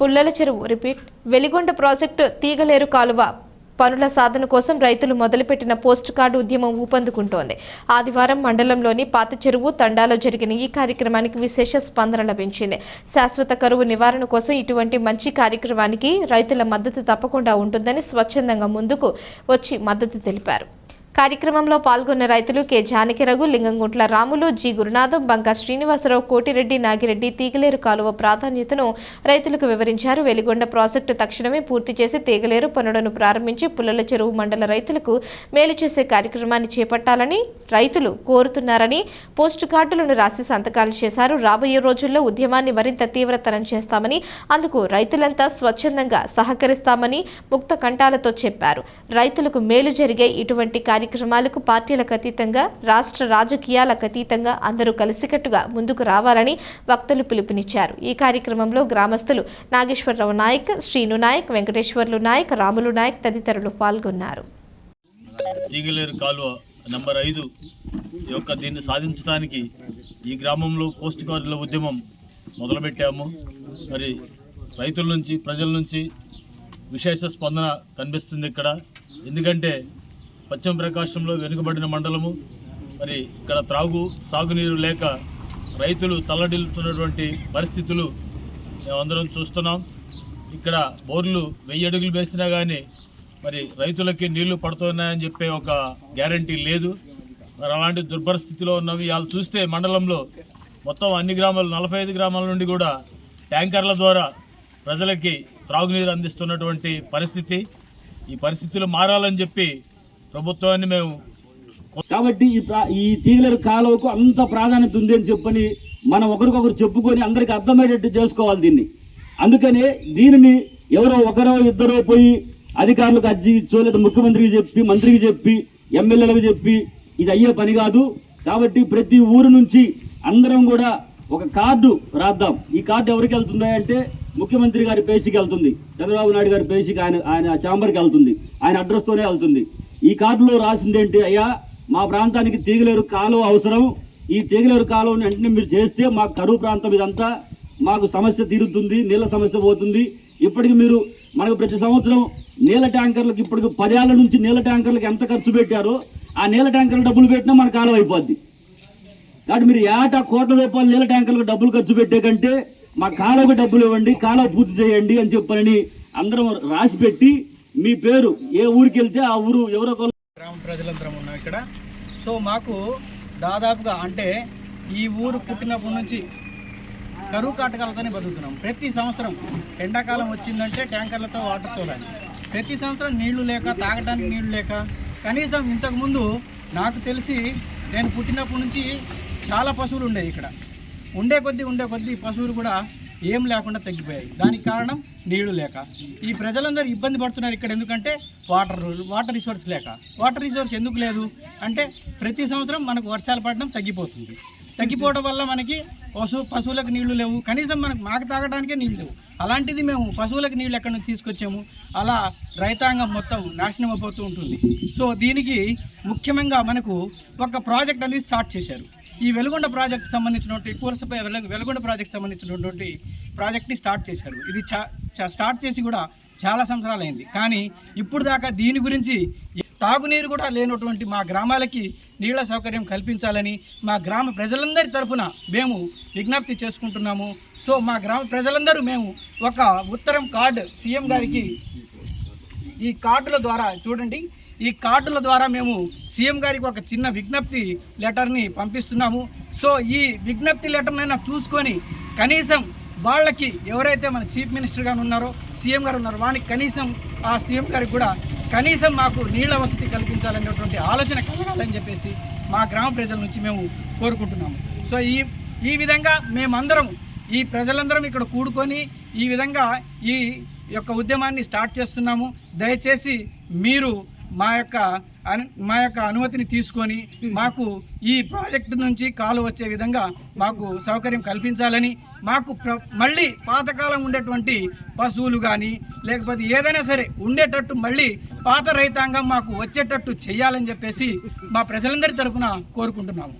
పుల్లల చెరువు repeat. Veligonda project తీగలేరు కాలువ. పనుల సాధన కోసం రైతులు మొదలుపెట్టిన పోస్ట్ కార్డు ఉద్యమం ఊపందుకుంటోంది. ఆదివారం మండలంలోని పాత చెరువు తండాలో జరిగిన ఈ కార్యక్రమానికి విశేష స్పందన లభించింది. శాశ్వత కరువు నివారణ కోసం ఇటువంటి మంచి కార్యక్రమానికి రైతుల మద్దతు తప్పకుండా ఉంటుందని స్వచ్ఛందంగా ముందుకు వచ్చి మద్దతు తెలిపారు. కార్యక్రమంలో పాల్గొన్న రైతులు కె. జానకిరఘు లింగంగుంట్ల రాములు జి. గురునాథం బంకా శ్రీనివాసరావు కోటిరెడ్డి నాగిరెడ్డి తీగలేరు కాలువ ప్రాధాన్యతను రైతులకు వివరించారు. వెలిగొండ ప్రాజెక్టు తక్షణమే పూర్తి చేసి తీగలేరు పనులను ప్రారంభించి పుల్లల చెరువు మండల రైతులకు మేలు చేసే కార్యక్రమాన్ని చేపట్టాలని రైతులు కోరుతున్నారని పోస్టు కార్డులను రాసి సంతకాలు చేశారు. రాబోయే రోజుల్లో ఉద్యమాన్ని మరింత తీవ్రతరం చేస్తామని అందుకు రైతులంతా స్వచ్ఛందంగా సహకరిస్తామని ముక్త కంఠాలతో చెప్పారు. రైతులకు మేలు జరిగే ఇటువంటి కార్య కార్యక్రమాలకు పార్టీలకు అతీతంగా రాష్ట్ర రాజకీయాలకు అతీతంగా అందరూ కలిసికట్టుగా ముందుకు రావాలని వక్తలు పిలుపునిచ్చారు. ఈ కార్యక్రమంలో గ్రామస్తులు నాగేశ్వరరావు నాయక్ శ్రీను నాయక్ వెంకటేశ్వర్లు నాయక్ రాములు నాయక్ తదితరులు పాల్గొన్నారు. కాలువ నంబర్ ఐదు యొక్క దీన్ని సాధించడానికి ఈ గ్రామంలో పోస్ట్ కార్డుల ఉద్యమం మొదలుపెట్టాము. మరి రైతుల నుంచి ప్రజల నుంచి విశేష స్పందన కనిపిస్తుంది ఇక్కడ. ఎందుకంటే పశ్చిమ ప్రకాశంలో వెనుకబడిన మండలము. మరి ఇక్కడ త్రాగు సాగునీరు లేక రైతులు తల్లడిల్లుతున్నటువంటి పరిస్థితులు మేమందరం చూస్తున్నాం. ఇక్కడ బోర్లు వెయ్యి అడుగులు వేసినా కానీ మరి రైతులకి నీళ్ళు పడుతున్నాయని చెప్పే ఒక గ్యారంటీ లేదు. మరి అలాంటి దుర్భరస్థితిలో ఉన్నవి వాళ్ళు చూస్తే మండలంలో మొత్తం అన్ని గ్రామాలు నలభై ఐదు గ్రామాల నుండి కూడా ట్యాంకర్ల ద్వారా ప్రజలకి త్రాగునీరు అందిస్తున్నటువంటి పరిస్థితి. ఈ పరిస్థితులు మారాలని చెప్పి ప్రభుత్వాన్ని మేము కాబట్టి ఈ ప్రా ఈ తీగలేరు కాలువకు అంత ప్రాధాన్యత ఉంది అని చెప్పని మనం ఒకరికొకరు చెప్పుకొని అందరికి అర్థమయ్యేటట్టు చేసుకోవాలి దీన్ని. అందుకనే దీనిని ఎవరో ఒకరో ఇద్దరో పోయి అధికారులకు అర్జీ ఇచ్చో లేదా ముఖ్యమంత్రికి చెప్పి మంత్రికి చెప్పి ఎమ్మెల్యేలకు చెప్పి ఇది అయ్యే పని కాదు. కాబట్టి ప్రతి ఊరు నుంచి అందరం కూడా ఒక కార్డు రాద్దాం. ఈ కార్డు ఎవరికి వెళ్తుంది అంటే ముఖ్యమంత్రి గారి పేషికి వెళ్తుంది. చంద్రబాబు నాయుడు గారి పేషికి ఆయన ఆయన ఛాంబర్కి వెళ్తుంది. ఆయన అడ్రస్తోనే వెళ్తుంది. ఈ కార్డులో రాసింది ఏంటి అయ్యా మా ప్రాంతానికి తీగలేరు కాలువ అవసరం. ఈ తీగలేరు కాలువని వెంటనే మీరు చేస్తే మా కరువు ప్రాంతం ఇదంతా మాకు సమస్య తీరుతుంది నీళ్ళ సమస్య పోతుంది. ఇప్పటికి మీరు మనకు ప్రతి సంవత్సరం నీళ్ళ ట్యాంకర్లకు ఇప్పటికి పదేళ్ళ నుంచి నీళ్ళ ట్యాంకర్లకు ఎంత ఖర్చు పెట్టారో ఆ నీళ్ళ ట్యాంకర్లు డబ్బులు పెట్టినా మన కాలం అయిపోద్ది. కాబట్టి మీరు ఏటా కోట్ల రూపాయలు నీళ్ళ ట్యాంకర్లకు డబ్బులు ఖర్చు పెట్టే కంటే మా కాలువకు డబ్బులు ఇవ్వండి కాలువ పూర్తి చేయండి అని చెప్పని అందరం రాసి పెట్టి మీ పేరు ఏ ఊరికి వెళ్తే ఆ ఊరు ఎవరో గ్రామ ప్రజలందరం ఉన్నాం ఇక్కడ. సో మాకు దాదాపుగా అంటే ఈ ఊరు పుట్టినప్పటి నుంచి కరువు కాటకాలతోనే బతుకుతున్నాం. ప్రతి సంవత్సరం ఎండాకాలం వచ్చిందంటే ట్యాంకర్లతో వాటర్ తోలాలి. ప్రతి సంవత్సరం నీళ్ళు లేక తాగడానికి నీళ్ళు లేక కనీసం ఇంతకుముందు నాకు తెలిసి నేను పుట్టినప్పటి నుంచి చాలా పశువులు ఉండేవి ఇక్కడ. ఉండే కొద్దీ ఉండే కొద్దీ పశువులు కూడా ఏం లేకుండా తగ్గిపోయాయి. దానికి కారణం నీళ్ళు లేక. ఈ ప్రజలందరూ ఇబ్బంది పడుతున్నారు ఇక్కడ ఎందుకంటే వాటర్ వాటర్ రిసోర్స్ లేక. వాటర్ రిసోర్స్ ఎందుకు లేదు? అంటే ప్రతి సంవత్సరం మనకు వర్షాలు పడడం తగ్గిపోతుంది. తగ్గిపోవడం వల్ల మనకి పశు పశువులకు నీళ్ళు లేవు. కనీసం మనకు మాకు తాగడానికే నీళ్ళు లేవు. అలాంటిది మేము పశువులకు నీళ్ళు ఎక్కడి నుంచి తీసుకొచ్చాము? అలా రైతాంగం మొత్తం నాశనం అయిపోతూ ఉంటుంది. సో దీనికి ముఖ్యంగా మనకు ఒక ప్రాజెక్ట్ అనేది స్టార్ట్ చేశారు. ఈ వెలుగొండ ప్రాజెక్ట్ సంబంధించినటువంటి కూరసపై వెలుగొండ ప్రాజెక్ట్ సంబంధించినటువంటి ప్రాజెక్ట్ని స్టార్ట్ చేశారు. ఇది చా- స్టార్ట్ చేసి కూడా చాలా సంవత్సరాలు అయింది కానీ ఇప్పుడు దాకా దీని గురించి తాగునీరు కూడా లేనటువంటి మా గ్రామాలకి నీళ్ళ సౌకర్యం కల్పించాలని మా గ్రామ ప్రజలందరి తరపున మేము విజ్ఞప్తి చేసుకుంటున్నాము. సో మా గ్రామ ప్రజలందరూ మేము ఒక ఉత్తరం కార్డు సీఎం గారికి ఈ కార్డుల ద్వారా చూడండి. ఈ కార్డుల ద్వారా మేము సీఎం గారికి ఒక చిన్న విజ్ఞప్తి లెటర్ని పంపిస్తున్నాము. సో ఈ విజ్ఞప్తి లెటర్నైనా చూసుకొని కనీసం వాళ్ళకి ఎవరైతే మన చీఫ్ మినిస్టర్ గారు ఉన్నారో సీఎం గారు ఉన్నారో వానికి కనీసం ఆ సీఎం గారికి కూడా కనీసం మాకు నీళ్ళ వసతి కల్పించాలనేటువంటి ఆలోచన కలగాలని చెప్పేసి మా గ్రామ ప్రజల నుంచి మేము కోరుకుంటున్నాము. సో ఈ ఈ విధంగా మేమందరం ఈ ప్రజలందరం ఇక్కడ కూడుకొని ఈ విధంగా ఈ యొక్క ఉద్యమాన్ని స్టార్ట్ చేస్తున్నాము. దయచేసి మీరు మా యొక్క మా యొక్క అనుమతిని తీసుకొని మాకు ఈ ప్రాజెక్టు నుంచి కాలు వచ్చే విధంగా మాకు సౌకర్యం కల్పించాలని మాకు ప్ర మళ్ళీ పాతకాలం ఉండేటువంటి పశువులు కానీ లేకపోతే ఏదైనా సరే ఉండేటట్టు మళ్ళీ పాత రైతాంగం మాకు వచ్చేటట్టు చేయాలని చెప్పేసి మా ప్రజలందరి తరపున కోరుకుంటున్నాము.